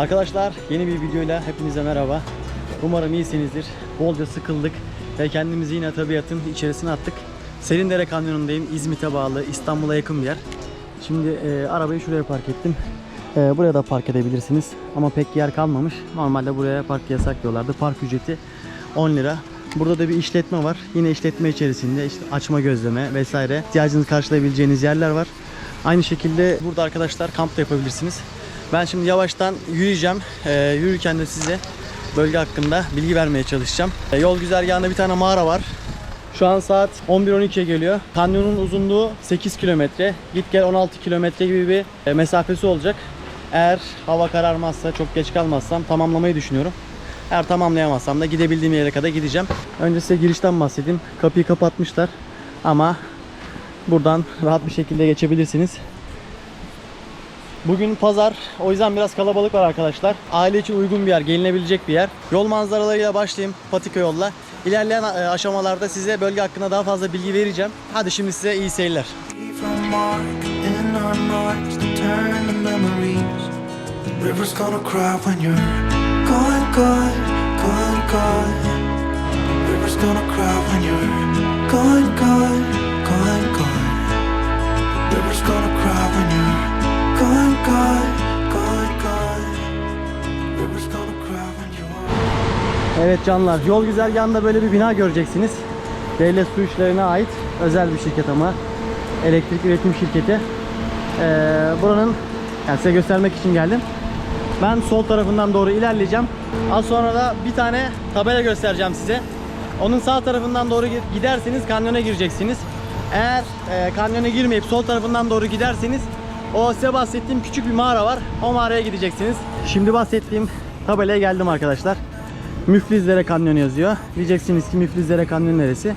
Arkadaşlar yeni bir videoyla hepinize merhaba. Umarım iyisinizdir. Bolca sıkıldık ve kendimizi yine tabiatın içerisine attık. Serindere Kanyonu'ndayım. İzmit'e bağlı, İstanbul'a yakın bir yer. Şimdi e, arabayı şuraya park ettim. E, buraya da park edebilirsiniz ama pek yer kalmamış. Normalde buraya park yasak diyorlardı. Park ücreti 10 lira. Burada da bir işletme var. Yine işletme içerisinde işte açma gözleme vesaire ihtiyacınızı karşılayabileceğiniz yerler var. Aynı şekilde burada arkadaşlar kamp da yapabilirsiniz. Ben şimdi yavaştan yürüyeceğim. Ee, yürürken de size bölge hakkında bilgi vermeye çalışacağım. Ee, yol güzergahında bir tane mağara var. Şu an saat 11-12'ye geliyor. Kanyonun uzunluğu 8 kilometre. Git gel 16 kilometre gibi bir e, mesafesi olacak. Eğer hava kararmazsa, çok geç kalmazsam tamamlamayı düşünüyorum. Eğer tamamlayamazsam da gidebildiğim yere kadar gideceğim. Önce size girişten bahsedeyim. Kapıyı kapatmışlar ama buradan rahat bir şekilde geçebilirsiniz. Bugün pazar. O yüzden biraz kalabalık var arkadaşlar. Aile için uygun bir yer, gelinebilecek bir yer. Yol manzaralarıyla başlayayım patika yolla. İlerleyen e, aşamalarda size bölge hakkında daha fazla bilgi vereceğim. Hadi şimdi size iyi seyirler. River's gonna Evet canlar, yol güzergahında böyle bir bina göreceksiniz. Devlet Su İşleri'ne ait özel bir şirket ama. Elektrik üretim şirketi. Ee, buranın, yani size göstermek için geldim. Ben sol tarafından doğru ilerleyeceğim. Az sonra da bir tane tabela göstereceğim size. Onun sağ tarafından doğru giderseniz kanyona gireceksiniz. Eğer e, kanyona girmeyip sol tarafından doğru giderseniz o size bahsettiğim küçük bir mağara var. O mağaraya gideceksiniz. Şimdi bahsettiğim tabelaya geldim arkadaşlar. Müflizlere Kanyonu yazıyor. Diyeceksiniz ki Müflizlere Kanyonu neresi?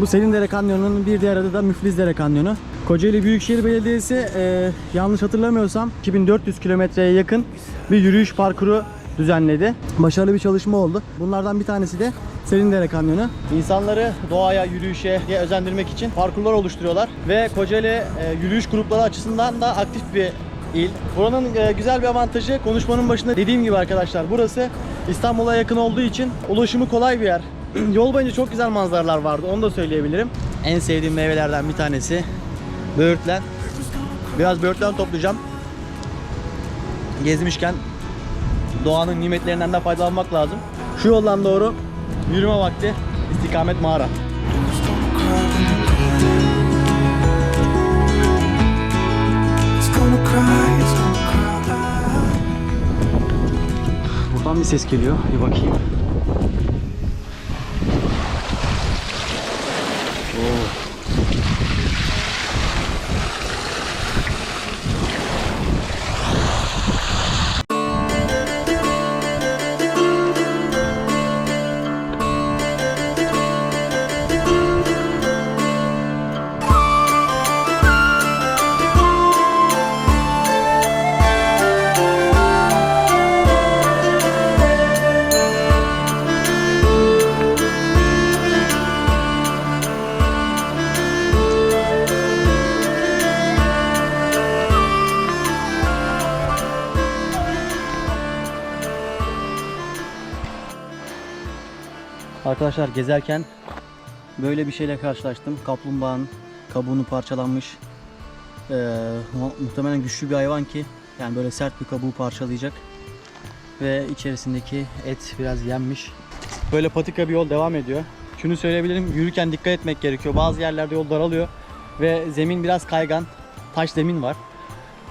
Bu Selindere Kanyonu'nun bir diğer adı da Müflizlere Kanyonu. Kocaeli Büyükşehir Belediyesi e, yanlış hatırlamıyorsam 2400 kilometreye yakın bir yürüyüş parkuru düzenledi. Başarılı bir çalışma oldu. Bunlardan bir tanesi de Selindere Kanyonu. İnsanları doğaya, yürüyüşe özendirmek için parkurlar oluşturuyorlar. Ve Kocaeli e, yürüyüş grupları açısından da aktif bir il. Buranın e, güzel bir avantajı konuşmanın başında dediğim gibi arkadaşlar burası İstanbul'a yakın olduğu için ulaşımı kolay bir yer. Yol boyunca çok güzel manzaralar vardı onu da söyleyebilirim. En sevdiğim meyvelerden bir tanesi böğürtlen. Biraz böğürtlen toplayacağım. Gezmişken doğanın nimetlerinden de faydalanmak lazım. Şu yoldan doğru yürüme vakti istikamet mağara. Buradan bir ses geliyor. Bir bakayım. Arkadaşlar gezerken böyle bir şeyle karşılaştım. Kaplumbağanın kabuğunu parçalanmış. Ee, mu- muhtemelen güçlü bir hayvan ki yani böyle sert bir kabuğu parçalayacak. Ve içerisindeki et biraz yenmiş. Böyle patika bir yol devam ediyor. Şunu söyleyebilirim yürürken dikkat etmek gerekiyor. Bazı yerlerde yol daralıyor ve zemin biraz kaygan. Taş zemin var.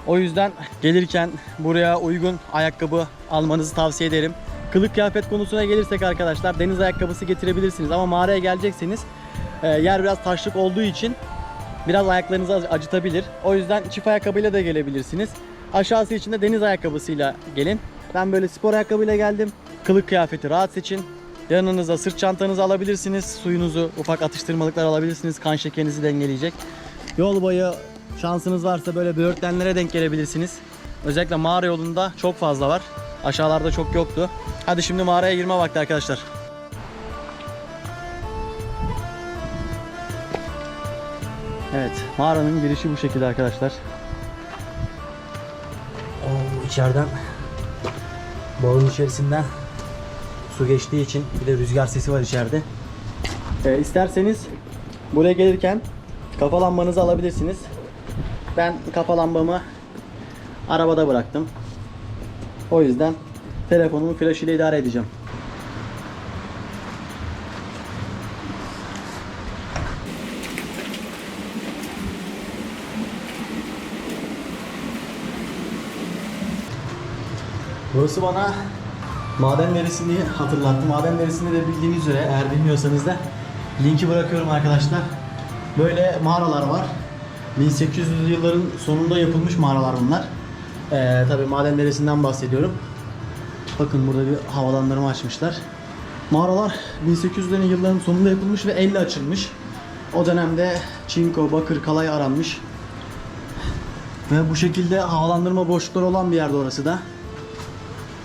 O yüzden gelirken buraya uygun ayakkabı almanızı tavsiye ederim. Kılık kıyafet konusuna gelirsek arkadaşlar deniz ayakkabısı getirebilirsiniz ama mağaraya gelecekseniz e, yer biraz taşlık olduğu için biraz ayaklarınızı ac- acıtabilir. O yüzden çift ayakkabıyla da gelebilirsiniz. Aşağısı için de deniz ayakkabısıyla gelin. Ben böyle spor ayakkabıyla geldim. Kılık kıyafeti rahat seçin. Yanınıza sırt çantanızı alabilirsiniz. Suyunuzu, ufak atıştırmalıklar alabilirsiniz. Kan şekerinizi dengeleyecek. Yol boyu şansınız varsa böyle böğürtlenlere denk gelebilirsiniz. Özellikle mağara yolunda çok fazla var. Aşağılarda çok yoktu. Hadi şimdi mağaraya girme vakti arkadaşlar. Evet, mağaranın girişi bu şekilde arkadaşlar. Oo, içeriden Borunun içerisinden su geçtiği için bir de rüzgar sesi var içeride. Ee, isterseniz buraya gelirken kafa lambanızı alabilirsiniz. Ben kafa lambamı arabada bıraktım. O yüzden telefonumun flash ile idare edeceğim. Burası bana maden derisini hatırlattı. Maden derisinde de bildiğiniz üzere eğer bilmiyorsanız da linki bırakıyorum arkadaşlar. Böyle mağaralar var. 1800'lü yılların sonunda yapılmış mağaralar bunlar. Ee, Tabi maden derisinden bahsediyorum. Bakın burada bir havalandırma açmışlar. Mağaralar 1800'lerin yılların sonunda yapılmış ve elle açılmış. O dönemde çinko, bakır, kalay aranmış. Ve bu şekilde havalandırma boşlukları olan bir yerde orası da.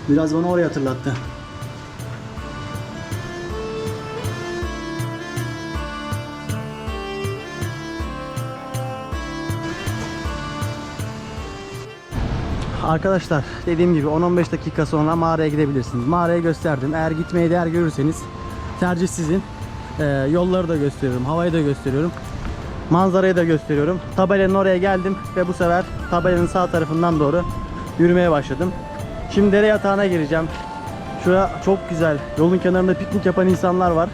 Biraz bana orayı hatırlattı. Arkadaşlar dediğim gibi 10-15 dakika sonra mağaraya gidebilirsiniz. Mağaraya gösterdim. Eğer gitmeye değer görürseniz tercih sizin. Ee, yolları da gösteriyorum. Havayı da gösteriyorum. Manzarayı da gösteriyorum. Tabelanın oraya geldim ve bu sefer tabelanın sağ tarafından doğru yürümeye başladım. Şimdi dere yatağına gireceğim. Şura çok güzel. Yolun kenarında piknik yapan insanlar var.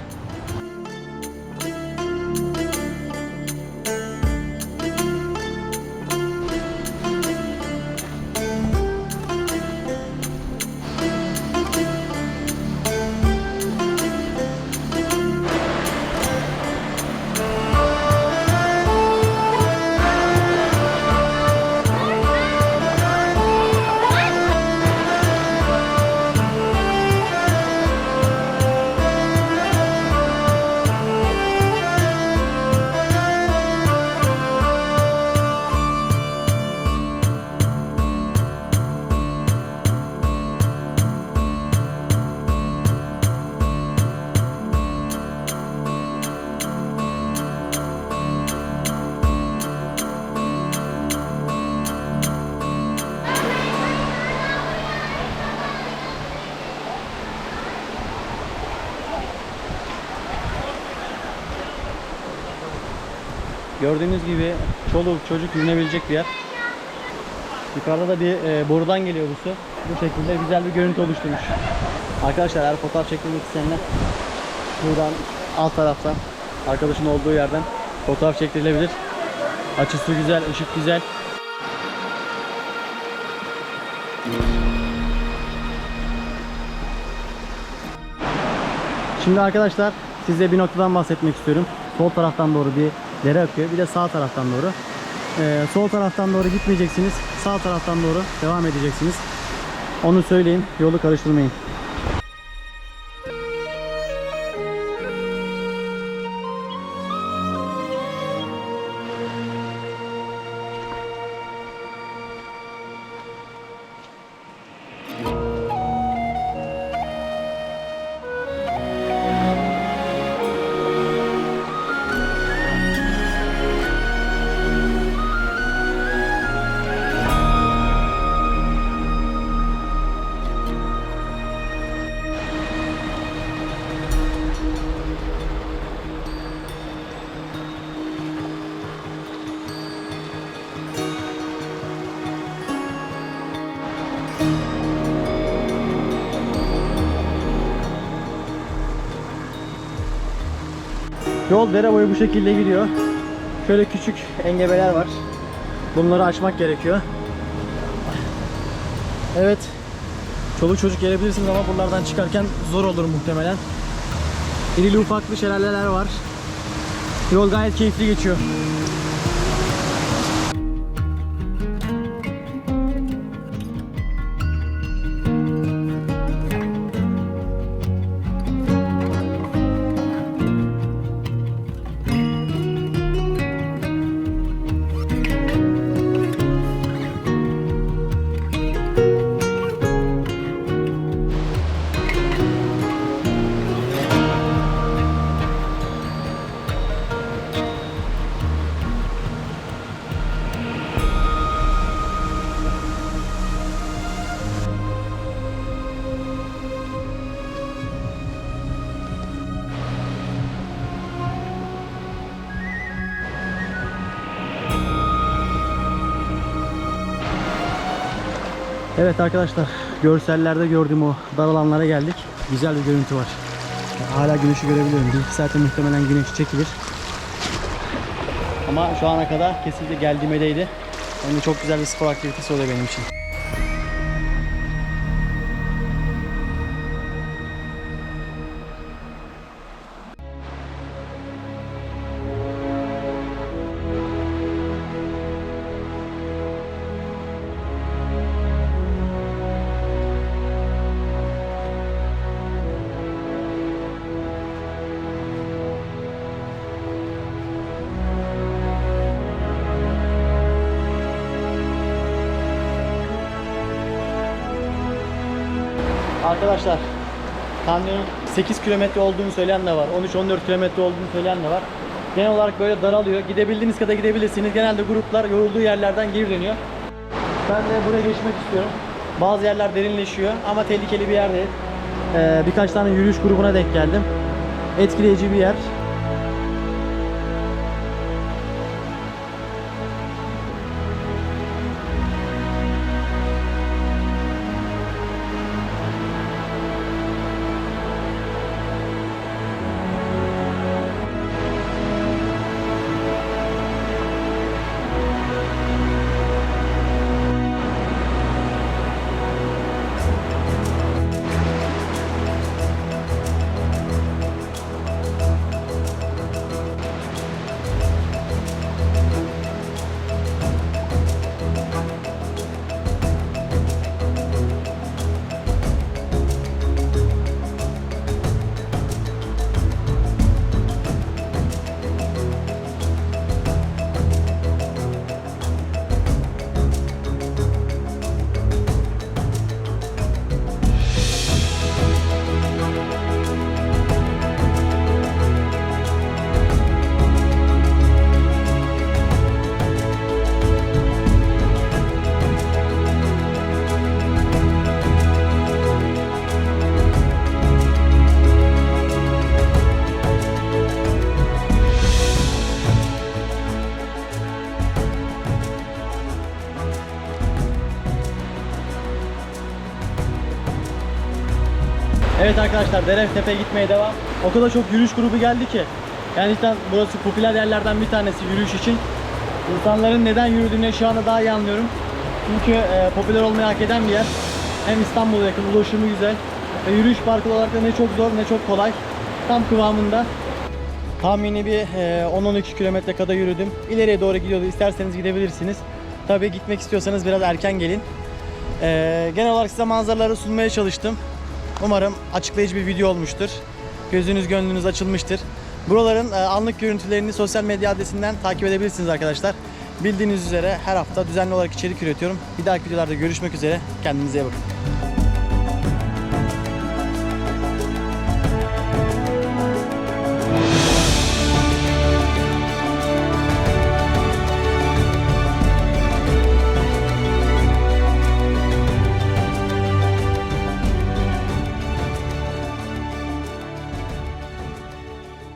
Gördüğünüz gibi çoluk çocuk yürünebilecek bir yer. Yukarıda da bir e, borudan geliyor bu su. Bu şekilde güzel bir görüntü oluşturmuş. Arkadaşlar eğer fotoğraf çektirmek isteyenler buradan alt taraftan arkadaşın olduğu yerden fotoğraf çektirilebilir. Açısı güzel, ışık güzel. Şimdi arkadaşlar size bir noktadan bahsetmek istiyorum. Sol taraftan doğru bir dere akıyor. Bir de sağ taraftan doğru. Ee, sol taraftan doğru gitmeyeceksiniz. Sağ taraftan doğru devam edeceksiniz. Onu söyleyeyim. Yolu karıştırmayın. Yol dere boyu bu şekilde gidiyor. Şöyle küçük engebeler var. Bunları açmak gerekiyor. Evet. Çoluk çocuk gelebilirsiniz ama buralardan çıkarken zor olur muhtemelen. İrili ufaklı şelaleler var. Yol gayet keyifli geçiyor. Evet arkadaşlar görsellerde gördüğüm o dar alanlara geldik. Güzel bir görüntü var. Hala güneşi görebiliyorum. Bir iki saate muhtemelen güneş çekilir. Ama şu ana kadar kesinlikle geldiğime değdi. Hem de çok güzel bir spor aktivitesi oluyor benim için. Arkadaşlar kanyonun 8 kilometre olduğunu söyleyen de var. 13-14 kilometre olduğunu söyleyen de var. Genel olarak böyle daralıyor. Gidebildiğiniz kadar gidebilirsiniz. Genelde gruplar yorulduğu yerlerden geri dönüyor. Ben de buraya geçmek istiyorum. Bazı yerler derinleşiyor ama tehlikeli bir yer değil. Ee, birkaç tane yürüyüş grubuna denk geldim. Etkileyici bir yer. Evet arkadaşlar Deretepe gitmeye devam. O kadar çok yürüyüş grubu geldi ki. Yani cidden burası popüler yerlerden bir tanesi yürüyüş için. İnsanların neden yürüdüğünü şu anda daha iyi anlıyorum. Çünkü e, popüler olmayı hak eden bir yer. Hem İstanbul'a yakın, ulaşımı güzel. Ve yürüyüş parkı olarak da ne çok zor ne çok kolay. Tam kıvamında. Tahmini bir e, 10-12 kilometre kadar yürüdüm. İleriye doğru gidiyordu. İsterseniz gidebilirsiniz. Tabii gitmek istiyorsanız biraz erken gelin. E, genel olarak size manzaraları sunmaya çalıştım. Umarım açıklayıcı bir video olmuştur. Gözünüz gönlünüz açılmıştır. Buraların e, anlık görüntülerini sosyal medya adresinden takip edebilirsiniz arkadaşlar. Bildiğiniz üzere her hafta düzenli olarak içerik üretiyorum. Bir dahaki videolarda görüşmek üzere. Kendinize iyi bakın.